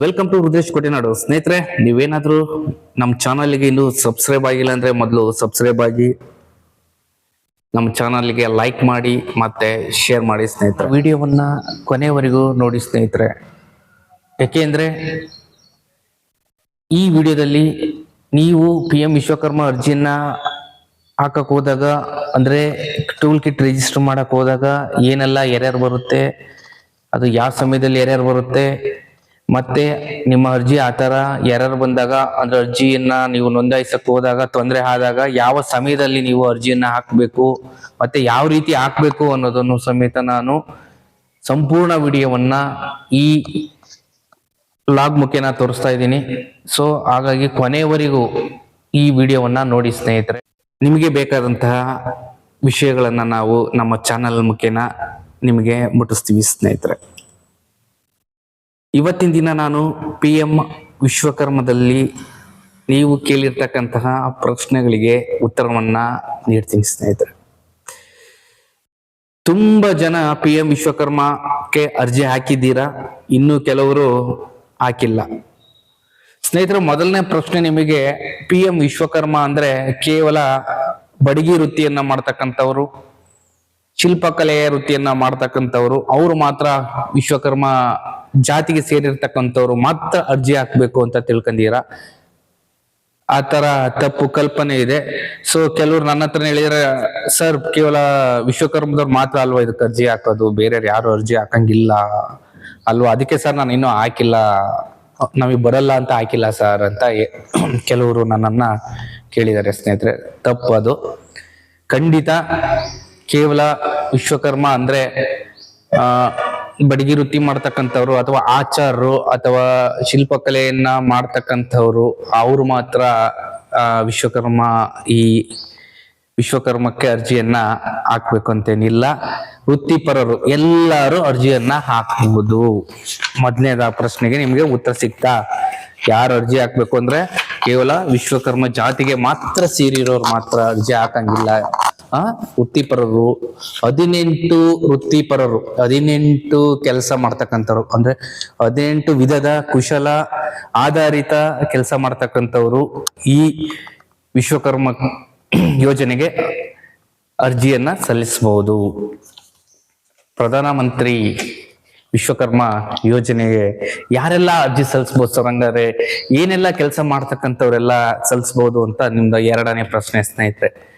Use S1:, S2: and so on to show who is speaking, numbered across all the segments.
S1: Welcome to Rudresh ಕೋಟೆನಾಡು ಸ್ನೇಹಿತರೆ ನೀವೇನಾದ್ರೂ ನಮ್ಮ ಚಾನಲ್ಗೆ ಇನ್ನು ಸಬ್ಸ್ಕ್ರೈಬ್ ಆಗಿಲ್ಲ ಅಂದ್ರೆ ಮೊದಲು ಸಬ್ಸ್ಕ್ರೈಬ್ ಆಗಿ ನಮ್ಮ ಚಾನಲ್ಗೆ ಲೈಕ್ ಮಾಡಿ ಮತ್ತೆ ಶೇರ್ ಮಾಡಿ ಸ್ನೇಹಿತರೆ. ವಿಡಿಯೋವನ್ನ ಕೊನೆವರೆಗೂ ನೋಡಿ ಸ್ನೇಹಿತರೆ. ಯಾಕೆಂದ್ರೆ ಈ ವಿಡಿಯೋದಲ್ಲಿ ನೀವು ಪಿ ಎಂ ವಿಶ್ವಕರ್ಮ ಅರ್ಜಿಯನ್ನ ಹಾಕಕ್ ಹೋದಾಗ ಅಂದ್ರೆ ಟೂಲ್ ಕಿಟ್ ರಿಜಿಸ್ಟರ್ ಮಾಡಕ್ ಹೋದಾಗ ಏನೆಲ್ಲ ಎರರ್ ಬರುತ್ತೆ, ಅದು ಯಾವ ಸಮಯದಲ್ಲಿ ಎರರ್ ಬರುತ್ತೆ ಮತ್ತೆ ನಿಮ್ಮ ಅರ್ಜಿ ಆ ತರ ಎರರ್ ಬಂದಾಗ ಅಂದ್ರೆ ಅರ್ಜಿಯನ್ನ ನೀವು ನೋಂದಾಯಿಸಕ್ ಹೋದಾಗ, ತೊಂದರೆ ಆದಾಗ ಯಾವ ಸಮಯದಲ್ಲಿ ನೀವು ಅರ್ಜಿಯನ್ನ ಹಾಕಬೇಕು, ಮತ್ತೆ ಯಾವ ರೀತಿ ಹಾಕ್ಬೇಕು ಅನ್ನೋದನ್ನು ಸಮೇತ ನಾನು ಸಂಪೂರ್ಣ ವಿಡಿಯೋವನ್ನ ಈ ಲಾಗ್ ಮುಖೇನ ತೋರಿಸ್ತಾ ಇದ್ದೀನಿ. ಸೊ ಹಾಗಾಗಿ ಕೊನೆಯವರೆಗೂ ಈ ವಿಡಿಯೋವನ್ನ ನೋಡಿ ಸ್ನೇಹಿತರೆ. ನಿಮಗೆ ಬೇಕಾದಂತಹ ವಿಷಯಗಳನ್ನ ನಾವು ನಮ್ಮ ಚಾನಲ್ ಮುಖೇನ ನಿಮಗೆ ಮುಟ್ಟಿಸ್ತೀವಿ ಸ್ನೇಹಿತರೆ. ಇವತ್ತಿನ ದಿನ ನಾನು ಪಿ ಎಂ ವಿಶ್ವಕರ್ಮದಲ್ಲಿ ನೀವು ಕೇಳಿರ್ತಕ್ಕಂತಹ ಪ್ರಶ್ನೆಗಳಿಗೆ ಉತ್ತರವನ್ನ ನೀಡ್ತೀನಿ ಸ್ನೇಹಿತರೆ. ತುಂಬಾ ಜನ ಪಿ ಎಂ ವಿಶ್ವಕರ್ಮಕ್ಕೆ ಅರ್ಜಿ ಹಾಕಿದ್ದೀರಾ? ಇನ್ನು ಕೆಲವರು ಹಾಕಿಲ್ಲ. ಸ್ನೇಹಿತರೆ, ಮೊದಲನೇ ಪ್ರಶ್ನೆ ನಿಮಗೆ ಪಿ ಎಂ ವಿಶ್ವಕರ್ಮ ಅಂದ್ರೆ ಕೇವಲ ಬಡಗಿ ವೃತ್ತಿಯನ್ನ ಮಾಡ್ತಕ್ಕಂಥವ್ರು ಶಿಲ್ಪಕಲೆಯ ವೃತ್ತಿಯನ್ನ ಮಾಡ್ತಕ್ಕಂಥವ್ರು, ಅವರು ಮಾತ್ರ ವಿಶ್ವಕರ್ಮ ಜಾತಿಗೆ ಸೇರಿರ್ತಕ್ಕಂಥವ್ರು ಮಾತ್ರ ಅರ್ಜಿ ಹಾಕ್ಬೇಕು ಅಂತ ತಿಳ್ಕೊಂಡಿರ ಆ ತರ ತಪ್ಪು ಕಲ್ಪನೆ ಇದೆ. ಸೊ ಕೆಲವ್ರು ನನ್ನ ಹತ್ರ ಹೇಳಿದ್ರೆ, ಸರ್, ಕೇವಲ ವಿಶ್ವಕರ್ಮದವ್ರು ಮಾತ್ರ ಅಲ್ವಾ ಇದಕ್ಕೆ ಅರ್ಜಿ ಹಾಕೋದು? ಬೇರೆ ಯಾರು ಅರ್ಜಿ ಹಾಕಂಗಿಲ್ಲ ಅಲ್ವಾ? ಅದಕ್ಕೆ ಸರ್, ನಾನು ಇನ್ನೂ ಹಾಕಿಲ್ಲ. ನಮಗೆ ಬರಲ್ಲ ಅಂತ ಹಾಕಿಲ್ಲ ಸರ್, ಅಂತ ಕೆಲವರು ನನ್ನನ್ನ ಕೇಳಿದ್ದಾರೆ ಸ್ನೇಹಿತರೆ. ತಪ್ಪು ಅದು. ಖಂಡಿತ ಕೇವಲ ವಿಶ್ವಕರ್ಮ ಅಂದ್ರೆ, ಆ, ಬಡಗಿ ವೃತ್ತಿ ಮಾಡ್ತಕ್ಕಂಥವ್ರು ಅಥವಾ ಆಚಾರರು ಅಥವಾ ಶಿಲ್ಪಕಲೆಯನ್ನ ಮಾಡ್ತಕ್ಕಂಥವ್ರು, ಅವ್ರು ಮಾತ್ರ ವಿಶ್ವಕರ್ಮ, ಈ ವಿಶ್ವಕರ್ಮಕ್ಕೆ ಅರ್ಜಿಯನ್ನ ಹಾಕ್ಬೇಕು ಅಂತೇನಿಲ್ಲ. ವೃತ್ತಿಪರರು ಎಲ್ಲರೂ ಅರ್ಜಿಯನ್ನ ಹಾಕಬಹುದು ಮೊದಲನೇದ ಪ್ರಶ್ನೆಗೆ ನಿಮಗೆ ಉತ್ತರ ಸಿಗ್ತಾ, ಯಾರು ಅರ್ಜಿ ಹಾಕ್ಬೇಕು ಅಂದ್ರೆ ಕೇವಲ ವಿಶ್ವಕರ್ಮ ಜಾತಿಗೆ ಮಾತ್ರ ಸೇರಿರೋರು ಮಾತ್ರ ಅರ್ಜಿ ಹಾಕಂಗಿಲ್ಲ. ಆ, ವೃತ್ತಿಪರರು, ಹದಿನೆಂಟು ವೃತ್ತಿಪರರು, ಹದಿನೆಂಟು ಕೆಲಸ ಮಾಡ್ತಕ್ಕಂಥವ್ರು. ಅಂದ್ರೆ ಹದಿನೆಂಟು ವಿಧದ ಕುಶಲ ಆಧಾರಿತ ಕೆಲಸ ಮಾಡ್ತಕ್ಕಂಥವ್ರು ಈ ವಿಶ್ವಕರ್ಮ ಯೋಜನೆಗೆ ಅರ್ಜಿಯನ್ನ ಸಲ್ಲಿಸಬಹುದು. ಪ್ರಧಾನಮಂತ್ರಿ ವಿಶ್ವಕರ್ಮ ಯೋಜನೆಗೆ ಯಾರೆಲ್ಲ ಅರ್ಜಿ ಸಲ್ಲಿಸಬಹುದು ಸರ್? ಹಂಗಾರೆ ಏನೆಲ್ಲ ಕೆಲಸ ಮಾಡ್ತಕ್ಕಂಥವ್ರೆಲ್ಲ ಸಲ್ಲಿಸಬಹುದು ಅಂತ ನಿಮ್ದು ಎರಡನೇ ಪ್ರಶ್ನೆ ಸ್ನೇಹಿತರೆ.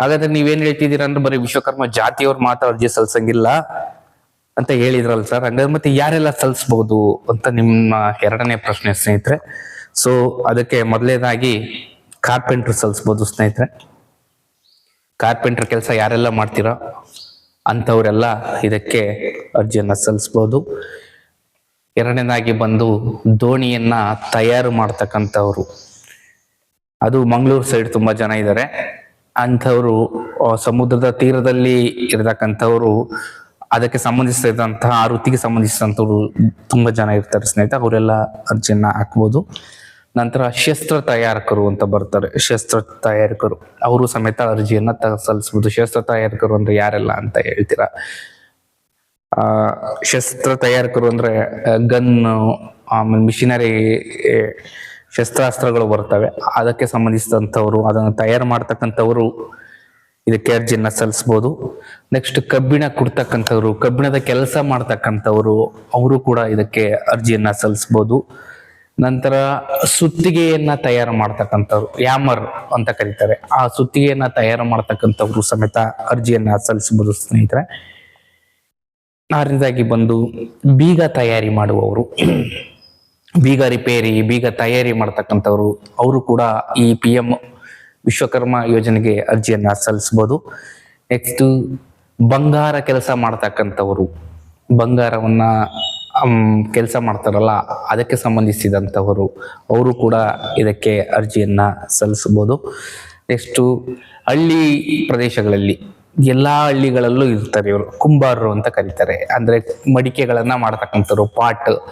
S1: ಹಾಗಾದ್ರೆ ನೀವೇನ್ ಹೇಳ್ತಿದ್ದೀರಾ ಅಂದ್ರೆ ಬರೀ ವಿಶ್ವಕರ್ಮ ಜಾತಿಯವ್ರು ಮಾತ್ರ ಅರ್ಜಿ ಸಲ್ಸಂಗಿಲ್ಲ ಅಂತ ಹೇಳಿದ್ರಲ್ಲ ಸರ್. ಹಂಗಾದ್ರೆ ಮತ್ತೆ ಯಾರೆಲ್ಲ ಸಲ್ಲಿಸಬಹುದು ಅಂತ ನಿಮ್ಮ ಎರಡನೇ ಪ್ರಶ್ನೆ ಸ್ನೇಹಿತರೆ. ಸೊ ಅದಕ್ಕೆ ಮೊದಲನೇದಾಗಿ ಕಾರ್ಪೆಂಟರ್ ಸಲ್ಲಿಸ್ಬೋದು ಸ್ನೇಹಿತರೆ. ಕಾರ್ಪೆಂಟರ್ ಕೆಲಸ ಯಾರೆಲ್ಲ ಮಾಡ್ತೀರಾ ಅಂತವರೆಲ್ಲ ಇದಕ್ಕೆ ಅರ್ಜಿಯನ್ನ ಸಲ್ಲಿಸ್ಬೋದು ಎರಡನೇದಾಗಿ ಬಂದು ದೋಣಿಯನ್ನ ತಯಾರು ಮಾಡ್ತಕ್ಕಂಥವ್ರು. ಅದು ಮಂಗಳೂರು ಸೈಡ್ ತುಂಬಾ ಜನ ಇದ್ದಾರೆ ಅಂಥವ್ರು ಸಮುದ್ರದ ತೀರದಲ್ಲಿ ಇರತಕ್ಕಂಥವ್ರು, ಅದಕ್ಕೆ ಸಂಬಂಧಿಸಿದಂತಹ ಆ ವೃತ್ತಿಗೆ ಸಂಬಂಧಿಸಿದಂಥವ್ರು ತುಂಬಾ ಜನ ಇರ್ತಾರೆ ಸ್ನೇಹಿತ ಅವರೆಲ್ಲ ಅರ್ಜಿಯನ್ನ ಹಾಕ್ಬೋದು. ನಂತರ ಶಸ್ತ್ರ ತಯಾರಕರು ಅಂತ ಬರ್ತಾರೆ. ಶಸ್ತ್ರ ತಯಾರಕರು, ಅವರು ಸಮೇತ ಅರ್ಜಿಯನ್ನ ತ, ಸಲ್ಲಿಸ್ಬೋದು. ಶಸ್ತ್ರ ತಯಾರಕರು ಅಂದ್ರೆ ಯಾರೆಲ್ಲ ಅಂತ ಹೇಳ್ತೀರಾ? ಆ, ಶಸ್ತ್ರ ತಯಾರಕರು ಅಂದ್ರೆ ಗನ್ ಆಮೇಲೆ ಮಿಷಿನರಿ ಶಸ್ತ್ರಾಸ್ತ್ರಗಳು ಬರ್ತವೆ. ಅದಕ್ಕೆ ಸಂಬಂಧಿಸಿದಂಥವ್ರು, ಅದನ್ನು ತಯಾರು ಮಾಡ್ತಕ್ಕಂಥವ್ರು ಇದಕ್ಕೆ ಅರ್ಜಿಯನ್ನ ಸಲ್ಲಿಸ್ಬೋದು. ನೆಕ್ಸ್ಟ್ ಕಬ್ಬಿಣ ಕುಡ್ತಕ್ಕಂಥವ್ರು, ಕಬ್ಬಿಣದ ಕೆಲಸ ಮಾಡ್ತಕ್ಕಂಥವ್ರು, ಅವರು ಕೂಡ ಇದಕ್ಕೆ ಅರ್ಜಿಯನ್ನ ಸಲ್ಲಿಸ್ಬೋದು. ನಂತರ ಸುತ್ತಿಗೆಯನ್ನ ತಯಾರು ಮಾಡ್ತಕ್ಕಂಥವ್ರು, ಯಾಮರ್ ಅಂತ ಕರೀತಾರೆ. ಆ ಸುತ್ತಿಗೆಯನ್ನ ತಯಾರು ಮಾಡ್ತಕ್ಕಂಥವ್ರು ಸಮೇತ ಅರ್ಜಿಯನ್ನ ಸಲ್ಲಿಸಬಹುದು ಸ್ನೇಹಿತರೆ. ಆರನೇದಾಗಿ ಬಂದು ಬೀಗ ತಯಾರಿ ಮಾಡುವವರು. ಬೀಗ ರಿಪೇರಿ, ಬೀಗ ತಯಾರಿ ಮಾಡ್ತಕ್ಕಂಥವ್ರು, ಅವರು ಕೂಡ ಈ ಪಿ ಎಂ ವಿಶ್ವಕರ್ಮ ಯೋಜನೆಗೆ ಅರ್ಜಿಯನ್ನ ಸಲ್ಲಿಸ್ಬೋದು. ನೆಕ್ಸ್ಟ್ ಬಂಗಾರ ಕೆಲಸ ಮಾಡ್ತಕ್ಕಂಥವ್ರು. ಬಂಗಾರವನ್ನ ಕೆಲಸ ಮಾಡ್ತಾರಲ್ಲ, ಅದಕ್ಕೆ ಸಂಬಂಧಿಸಿದಂಥವರು, ಅವರು ಕೂಡ ಇದಕ್ಕೆ ಅರ್ಜಿಯನ್ನ ಸಲ್ಲಿಸ್ಬೋದು. ನೆಕ್ಸ್ಟು ಹಳ್ಳಿ ಪ್ರದೇಶಗಳಲ್ಲಿ. ಎಲ್ಲಾ ಹಳ್ಳಿಗಳಲ್ಲೂ ಇರ್ತಾರೆ ಇವರು. ಕುಂಬಾರರು ಅಂತ ಕರೀತಾರೆ. ಅಂದ್ರೆ ಮಡಿಕೆಗಳನ್ನ ಮಾಡ್ತಕ್ಕಂಥವ್ರು, ಪಾಟ್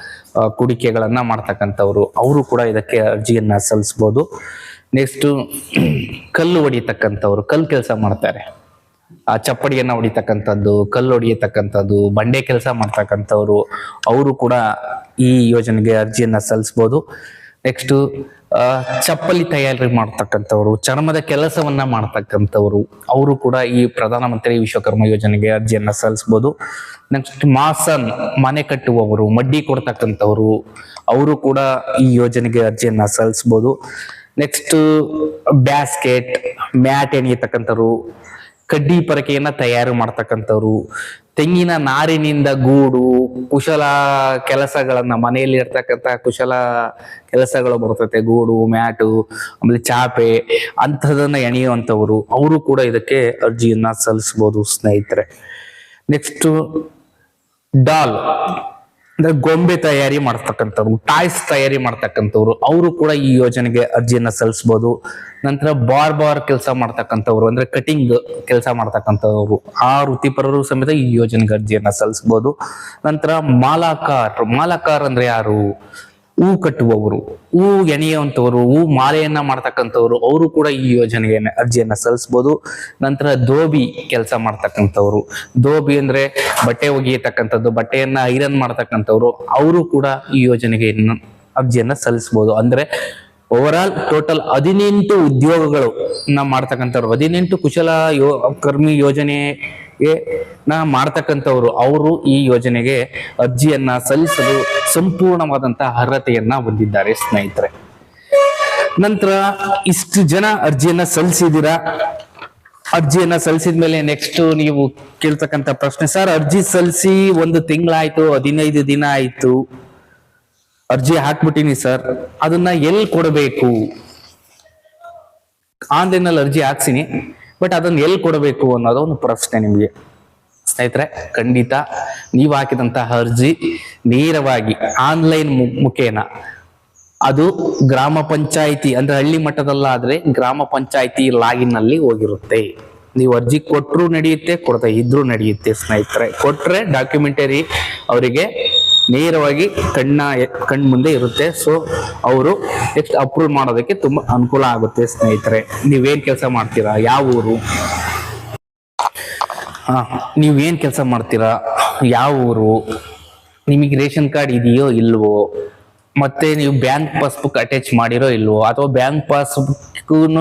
S1: ಕುಡಿಕೆಗಳನ್ನ ಮಾಡ್ತಕ್ಕಂಥವ್ರು, ಅವರು ಕೂಡ ಇದಕ್ಕೆ ಅರ್ಜಿಯನ್ನ ಸಲ್ಲಿಸ್ಬೋದು. ನೆಕ್ಸ್ಟ್ ಕಲ್ಲು ಹೊಡಿತಕ್ಕಂಥವ್ರು, ಕಲ್ಲು ಕೆಲಸ ಮಾಡ್ತಾರೆ. ಆ, ಚಪ್ಪಡಿಯನ್ನ ಹೊಡಿತಕ್ಕಂಥದ್ದು, ಕಲ್ಲು ಹೊಡಿಯತಕ್ಕಂಥದ್ದು, ಬಂಡೆ ಕೆಲಸ ಮಾಡ್ತಕ್ಕಂಥವ್ರು, ಅವರು ಕೂಡ ಈ ಯೋಜನೆಗೆ ಅರ್ಜಿಯನ್ನ ಸಲ್ಲಿಸ್ಬೋದು. ನೆಕ್ಸ್ಟ್ ಚಪ್ಪಲಿ ತಯಾರಿ ಮಾಡ್ತಕ್ಕಂಥವ್ರು, ಚರ್ಮದ ಕೆಲಸವನ್ನ ಮಾಡ್ತಕ್ಕಂಥವ್ರು, ಅವರು ಕೂಡ ಈ ಪ್ರಧಾನಮಂತ್ರಿ ವಿಶ್ವಕರ್ಮ ಯೋಜನೆಗೆ ಅರ್ಜಿಯನ್ನ ಸಲ್ಲಿಸಬಹುದು ನೆಕ್ಸ್ಟ್, ಮಾಸನ್, ಮನೆ ಕಟ್ಟುವವರು, ಮಡ್ಡಿ ಕೊಡ್ತಕ್ಕಂಥವ್ರು, ಅವರು ಕೂಡ ಈ ಯೋಜನೆಗೆ ಅರ್ಜಿಯನ್ನ ಸಲ್ಲಿಸಬಹುದು ನೆಕ್ಸ್ಟ್, ಬ್ಯಾಸ್ಕೆಟ್, ಮ್ಯಾಟ್ ಎಣಿಯತಕ್ಕಂಥವ್ರು ಕಡ್ಡಿ ಪರಕೆಯನ್ನ ತಯಾರು ಮಾಡ್ತಕ್ಕಂಥವ್ರು. ತೆಂಗಿನ ನಾರಿನಿಂದ ಗೂಡು, ಕುಶಲ ಕೆಲಸಗಳನ್ನ ಮನೆಯಲ್ಲಿ ಇರ್ತಕ್ಕಂಥ ಕುಶಲ ಕೆಲಸಗಳು ಬರ್ತೈತೆ. ಗೂಡು, ಮ್ಯಾಟು, ಆಮೇಲೆ ಚಾಪೆ ಅಂಥದನ್ನ ಎಣೆಯುವಂಥವ್ರು. ಅವರು ಕೂಡ ಇದಕ್ಕೆ ಅರ್ಜಿಯನ್ನ ಸಲ್ಲಿಸ್ಬೋದು ಸ್ನೇಹಿತರೆ. Next doll. ಅಂದ್ರೆ ಗೊಂಬೆ ತಯಾರಿ ಮಾಡ್ತಕ್ಕಂಥವ್ರು, ಟಾಯ್ಸ್ ತಯಾರಿ ಮಾಡ್ತಕ್ಕಂಥವ್ರು, ಅವರು ಕೂಡ ಈ ಯೋಜನೆಗೆ ಅರ್ಜಿಯನ್ನ ಸಲ್ಲಿಸಬಹುದು ನಂತರ ಬಾರ್ ಬಾರ್ ಕೆಲಸ ಮಾಡ್ತಕ್ಕಂಥವ್ರು, ಅಂದ್ರೆ ಕಟಿಂಗ್ ಕೆಲಸ ಮಾಡ್ತಕ್ಕಂಥವ್ರು, ಆ ವೃತ್ತಿಪರರು ಸಮೇತ ಈ ಯೋಜನೆಗೆ ಅರ್ಜಿಯನ್ನ ಸಲ್ಲಿಸಬಹುದು ನಂತರ ಮಾಲಾಕಾರ್ ಮಾಲಾಕಾರ್ ಅಂದ್ರೆ ಯಾರು? ಹೂ ಕಟ್ಟುವವರು ಹೂ ಎಣೆಯುವಂಥವ್ರು ಹೂ ಮಾಲೆಯನ್ನ ಮಾಡ್ತಕ್ಕಂಥವ್ರು, ಅವರು ಕೂಡ ಈ ಯೋಜನೆಗೆ ಅರ್ಜಿಯನ್ನ ಸಲ್ಲಿಸ್ಬೋದು. ನಂತರ ದೋಬಿ ಕೆಲಸ ಮಾಡ್ತಕ್ಕಂಥವ್ರು. ದೋಬಿ ಅಂದ್ರೆ ಬಟ್ಟೆ ಒಗೆಯತಕ್ಕಂಥದ್ದು, ಬಟ್ಟೆಯನ್ನ ಐರನ್ ಮಾಡ್ತಕ್ಕಂಥವ್ರು, ಅವರು ಕೂಡ ಈ ಯೋಜನೆಗೆ ಅರ್ಜಿಯನ್ನ ಸಲ್ಲಿಸ್ಬೋದು. ಅಂದ್ರೆ ಓವರ್ ಆಲ್ ಟೋಟಲ್ ಹದಿನೆಂಟು ಉದ್ಯೋಗಗಳು ನಾವು ಮಾಡ್ತಕ್ಕಂಥವ್ರು. ಹದಿನೆಂಟು ಕುಶಲ ಯೋ, ಕರ್ಮಿ ಯೋಜನೆಗೆ ನಾ ಮಾಡ್ತಕ್ಕಂಥವ್ರು, ಅವರು ಈ ಯೋಜನೆಗೆ ಅರ್ಜಿಯನ್ನ ಸಲ್ಲಿಸಲು ಸಂಪೂರ್ಣವಾದಂತಹ ಅರ್ಹತೆಯನ್ನ ಹೊಂದಿದ್ದಾರೆ ಸ್ನೇಹಿತರೆ. ನಂತರ ಇಷ್ಟು ಜನ ಅರ್ಜಿಯನ್ನ ಸಲ್ಲಿಸಿದಿರಾ ಅರ್ಜಿಯನ್ನ ಸಲ್ಲಿಸಿದ ಮೇಲೆ ನೆಕ್ಸ್ಟ್ ನೀವು ಕೇಳ್ತಕ್ಕಂಥ ಪ್ರಶ್ನೆ, ಸರ್, ಅರ್ಜಿ ಸಲ್ಲಿಸಿ ಒಂದು ತಿಂಗಳಾಯ್ತು, ಹದಿನೈದು ದಿನ ಆಯ್ತು. ಅರ್ಜಿ ಹಾಕ್ಬಿಟ್ಟಿನಿ ಸರ್, ಅದನ್ನ ಎಲ್ಲಿ ಕೊಡಬೇಕು? ಆನ್ಲೈನ್ ಅಲ್ಲಿ ಅರ್ಜಿ ಹಾಕ್ಸಿನಿ. ಬಟ್ ಅದನ್ನ ಎಲ್ಲಿ ಕೊಡಬೇಕು ಅನ್ನೋದು ಒಂದು ಪ್ರಶ್ನೆ ನಿಮಗೆ. ಸ್ನೇಹಿತರೆ, ಖಂಡಿತ ನೀವು ಹಾಕಿದಂತಹ ಅರ್ಜಿ ನೇರವಾಗಿ ಆನ್ಲೈನ್ ಮುಖೇನ. ಅದು ಗ್ರಾಮ ಪಂಚಾಯಿತಿ, ಅಂದ್ರೆ ಹಳ್ಳಿ ಮಟ್ಟದಲ್ಲಾದ್ರೆ ಗ್ರಾಮ ಪಂಚಾಯಿತಿ ಲಾಗಿನ್ ಅಲ್ಲಿ ಹೋಗಿರುತ್ತೆ. ನೀವು ಅರ್ಜಿ ಕೊಟ್ಟರು ನಡೆಯುತ್ತೆ, ಕೊಡ್ತಾ ಇದ್ರೂ ನಡೆಯುತ್ತೆ ಸ್ನೇಹಿತರೆ. ಕೊಟ್ರೆ ಡಾಕ್ಯುಮೆಂಟರಿ ಅವರಿಗೆ ನೇರವಾಗಿ ಕಣ್ಣ ಕಣ್ ಮುಂದೆ ಇರುತ್ತೆ. ಸೊ ಅವರು ನೆಕ್ಸ್ಟ್ ಅಪ್ರೂವ್ ಮಾಡೋದಕ್ಕೆ ತುಂಬಾ ಅನುಕೂಲ ಆಗುತ್ತೆ ಸ್ನೇಹಿತರೆ. ನೀವೇನ್ ಕೆಲಸ ಮಾಡ್ತೀರಾ? ಯಾವ ಊರು? ನೀವು ಏನು ಕೆಲಸ ಮಾಡ್ತೀರಾ? ಯಾವ ಊರು? ನಿಮಗೆ ರೇಷನ್ ಕಾರ್ಡ್ ಇದೆಯೋ ಇಲ್ವೋ? ಮತ್ತೆ ನೀವು ಬ್ಯಾಂಕ್ ಪಾಸ್ಬುಕ್ ಅಟ್ಯಾಚ್ ಮಾಡಿರೋ ಇಲ್ವೋ? ಅಥವಾ ಬ್ಯಾಂಕ್ ಪಾಸ್ಬುಕ್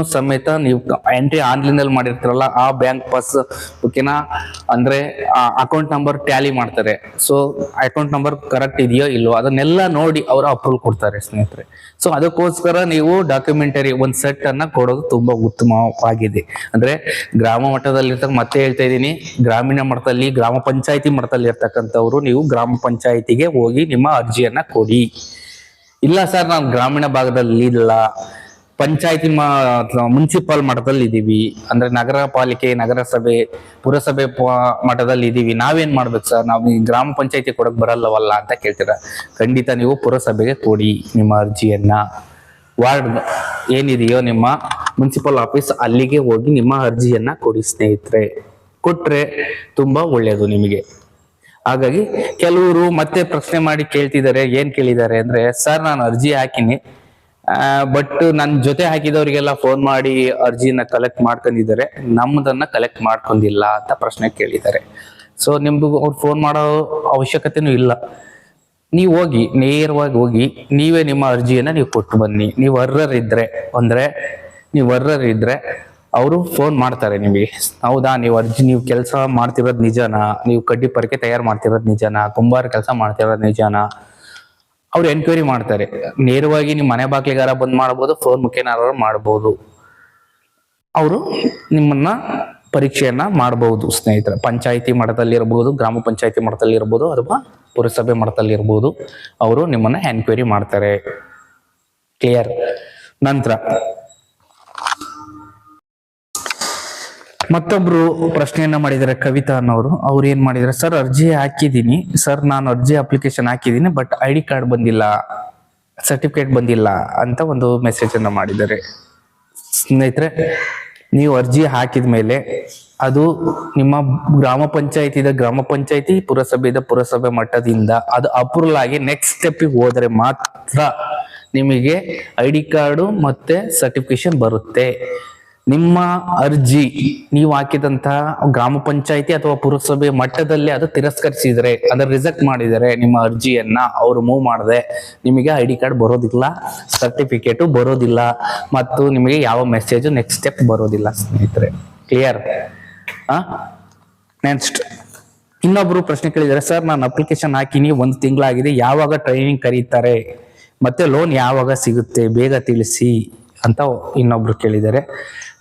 S1: ಸಮೇತ ನೀವು ಎಂಟ್ರಿ ಆನ್ಲೈನ್ ಅಲ್ಲಿ ಮಾಡಿರ್ತೀರಲ್ಲ, ಆ ಬ್ಯಾಂಕ್ ಪಾಸ್ ಓಕೆನಾ ಅಂದ್ರೆ ಅಕೌಂಟ್ ನಂಬರ್ ಟ್ಯಾಲಿ ಮಾಡ್ತಾರೆ. ಸೊ ಅಕೌಂಟ್ ನಂಬರ್ ಕರೆಕ್ಟ್ ಇದೆಯೋ ಇಲ್ವೋ, ಅದನ್ನೆಲ್ಲ ನೋಡಿ ಅವರು ಅಪ್ರೂವಲ್ ಕೊಡ್ತಾರೆ ಸ್ನೇಹಿತರೆ. ಸೊ ಅದಕ್ಕೋಸ್ಕರ ನೀವು ಡಾಕ್ಯುಮೆಂಟರಿ ಒಂದು ಸೆಟ್ ಅನ್ನ ಕೊಡೋದು ತುಂಬಾ ಉತ್ತಮವಾಗಿದೆ. ಅಂದ್ರೆ, ಗ್ರಾಮ ಮಟ್ಟದಲ್ಲಿ ಇರ್ತಕ್ಕ ಮತ್ತೆ ಹೇಳ್ತಾ ಇದ್ದೀನಿ, ಗ್ರಾಮೀಣ ಮಟ್ಟದಲ್ಲಿ, ಗ್ರಾಮ ಪಂಚಾಯತಿ ಮಟ್ಟದಲ್ಲಿ ಇರ್ತಕ್ಕಂಥವ್ರು, ನೀವು ಗ್ರಾಮ ಪಂಚಾಯತಿಗೆ ಹೋಗಿ ನಿಮ್ಮ ಅರ್ಜಿಯನ್ನ ಕೊಡಿ. ಇಲ್ಲ ಸರ್, ನಾನು ಗ್ರಾಮೀಣ ಭಾಗದಲ್ಲಿ ಇಲ್ಲ. ಪಂಚಾಯತಿ ಮುನ್ಸಿಪಲ್ ಮಟ್ಟದಲ್ಲಿ ಇದೀವಿ ಅಂದ್ರೆ ನಗರ ಪಾಲಿಕೆ ನಗರಸಭೆ, ಪುರಸಭೆ ಮಟ್ಟದಲ್ಲಿ ಇದೀವಿ ನಾವೇನ್ ಮಾಡ್ಬೇಕು ಸರ್? ನಾವು ಗ್ರಾಮ ಪಂಚಾಯತಿ ಕೊಡಕ್ ಬರಲ್ಲವಲ್ಲ ಅಂತ ಕೇಳ್ತೀರ? ಖಂಡಿತ ನೀವು ಪುರಸಭೆಗೆ ಕೊಡಿ ನಿಮ್ಮ ಅರ್ಜಿಯನ್ನ. ವಾರ್ಡ್ ಏನಿದೆಯೋ ನಿಮ್ಮ ಮುನ್ಸಿಪಲ್ ಆಫೀಸ್ ಅಲ್ಲಿಗೆ ಹೋಗಿ ನಿಮ್ಮ ಅರ್ಜಿಯನ್ನ ಕೊಡಿ ಸ್ನೇಹಿತರೆ. ಕೊಟ್ರೆ ತುಂಬಾ ಒಳ್ಳೆಯದು ನಿಮಗೆ. ಹಾಗಾಗಿ ಕೆಲವರು ಮತ್ತೆ ಪ್ರಶ್ನೆ ಮಾಡಿ ಕೇಳ್ತಿದ್ದಾರೆ, ಏನ್ ಕೇಳಿದ್ದಾರೆ ಅಂದ್ರೆ, ಸರ್, ನಾನು ಅರ್ಜಿ ಹಾಕಿನಿ. ಬಟ್ ನನ್ನ ಜೊತೆ ಹಾಕಿದವರಿಗೆಲ್ಲ ಫೋನ್ ಮಾಡಿ ಅರ್ಜಿನ ಕಲೆಕ್ಟ್ ಮಾಡ್ಕೊಂಡಿದ್ದಾರೆ ನಮ್ಮದನ್ನ ಕಲೆಕ್ಟ್ ಮಾಡ್ಕೊಂಡಿಲ್ಲ ಅಂತ ಪ್ರಶ್ನೆ ಕೇಳಿದ್ದಾರೆ. ಸೊ ನಿಮ್ದು ಅವ್ರು ಫೋನ್ ಮಾಡೋ ಅವಶ್ಯಕತೆನೂ ಇಲ್ಲ. ನೀವು ಹೋಗಿ, ನೇರವಾಗಿ ಹೋಗಿ, ನೀವೇ ನಿಮ್ಮ ಅರ್ಜಿಯನ್ನ ನೀವು ಕೊಟ್ಟು ಬನ್ನಿ. ನೀವು ಅರ್ಹರಿದ್ರೆ, ಅಂದ್ರೆ ನೀವು ಅರ್ಹರಿದ್ರೆ ಅವರು ಫೋನ್ ಮಾಡ್ತಾರೆ ನಿಮಗೆ. ಹೌದಾ, ನೀವು ಅರ್ಜಿ, ನೀವು ಕೆಲಸ ಮಾಡ್ತಿರೋದು ನಿಜನಾ? ನೀವು ಕಡ್ಡಿ ಪರಕೆ ತಯಾರು ಮಾಡ್ತಿರೋದು ನಿಜನಾ? ಕುಂಬಾರ ಕೆಲಸ ಮಾಡ್ತಿರೋದು ನಿಜನಾ? ಅವ್ರು ಎನ್ಕ್ವೈರಿ ಮಾಡ್ತಾರೆ. ನೇರವಾಗಿ ನಿಮ್ಮ ಮನೆ ಬಾಗಿಲಿಗಾರ ಬಂದ್ ಮಾಡ್ಬೋದು ಫೋನ್ ಮುಖೇನಾರ ಮಾಡ್ಬೋದು. ಅವರು ನಿಮ್ಮನ್ನ ಪರೀಕ್ಷೆಯನ್ನ ಮಾಡಬಹುದು ಸ್ನೇಹಿತರೆ. ಪಂಚಾಯಿತಿ ಮಟ್ಟದಲ್ಲಿ ಇರಬಹುದು ಗ್ರಾಮ ಪಂಚಾಯಿತಿ ಮಟ್ಟದಲ್ಲಿ ಇರಬಹುದು ಅಥವಾ ಪುರಸಭೆ ಮಟ್ಟದಲ್ಲಿ ಇರಬಹುದು ಅವರು ನಿಮ್ಮನ್ನ ಎನ್ಕ್ವೈರಿ ಮಾಡ್ತಾರೆ. ಕ್ಲಿಯರ್ ನಂತರ ಮತ್ತೊಬ್ರು ಪ್ರಶ್ನೆಯನ್ನ ಮಾಡಿದ್ದಾರೆ ಕವಿತಾ ಅನ್ನೋರು. ಅವ್ರು ಏನ್ ಮಾಡಿದ್ದಾರೆ, ಸರ್, ಅರ್ಜಿ ಹಾಕಿದ್ದೀನಿ. ಸರ್, ನಾನು ಅರ್ಜಿ ಅಪ್ಲಿಕೇಶನ್ ಹಾಕಿದ್ದೀನಿ ಬಟ್ ಐ ಡಿ ಕಾರ್ಡ್ ಬಂದಿಲ್ಲ ಸರ್ಟಿಫಿಕೇಟ್ ಬಂದಿಲ್ಲ, ಅಂತ ಒಂದು ಮೆಸೇಜ್ ಅನ್ನ ಮಾಡಿದ್ದಾರೆ. ಸ್ನೇಹಿತರೆ, ನೀವು ಅರ್ಜಿ ಹಾಕಿದ ಮೇಲೆ ಅದು ನಿಮ್ಮ ಗ್ರಾಮ ಪಂಚಾಯತಿದ ಗ್ರಾಮ ಪಂಚಾಯತಿ, ಪುರಸಭೆದ ಪುರಸಭೆ ಮಟ್ಟದಿಂದ ಅದು ಅಪ್ರೂವಲ್ ಆಗಿ ನೆಕ್ಸ್ಟ್ ಸ್ಟೆಪ್ಗೆ ಹೋದ್ರೆ ಮಾತ್ರ ನಿಮಗೆ ಐ ಡಿ ಕಾರ್ಡು ಮತ್ತೆ ಸರ್ಟಿಫಿಕೇಶನ್ ಬರುತ್ತೆ. ನಿಮ್ಮ ಅರ್ಜಿ ನೀವು ಹಾಕಿದಂತಹ ಗ್ರಾಮ ಪಂಚಾಯತಿ ಅಥವಾ ಪುರಸಭೆ ಮಟ್ಟದಲ್ಲಿ ಅದು ತಿರಸ್ಕರಿಸಿದರೆ ಅಂದ್ರೆ ರಿಜೆಕ್ಟ್ ಮಾಡಿದರೆ ನಿಮ್ಮ ಅರ್ಜಿಯನ್ನ ಅವರು ಮೂವ್ ಮಾಡದೆ, ನಿಮಗೆ ಐ ಡಿ ಕಾರ್ಡ್ ಬರೋದಿಲ್ಲ ಸರ್ಟಿಫಿಕೇಟು ಬರೋದಿಲ್ಲ, ಮತ್ತು ನಿಮಗೆ ಯಾವ ಮೆಸೇಜು ನೆಕ್ಸ್ಟ್ ಸ್ಟೆಪ್ ಬರೋದಿಲ್ಲ ಸ್ನೇಹಿತರೆ. ಕ್ಲಿಯರ್ ನೆಕ್ಸ್ಟ್ ಇನ್ನೊಬ್ರು ಪ್ರಶ್ನೆ ಕೇಳಿದಾರೆ ಸರ್, ನಾನು ಅಪ್ಲಿಕೇಶನ್ ಹಾಕಿನಿ ಒಂದು ತಿಂಗಳಾಗಿದೆ, ಯಾವಾಗ ಟ್ರೈನಿಂಗ್ ಕರೀತಾರೆ? ಮತ್ತೆ ಲೋನ್ ಯಾವಾಗ ಸಿಗುತ್ತೆ? ಬೇಗ ತಿಳಿಸಿ, ಅಂತ ಇನ್ನೊಬ್ರು ಕೇಳಿದ್ದಾರೆ.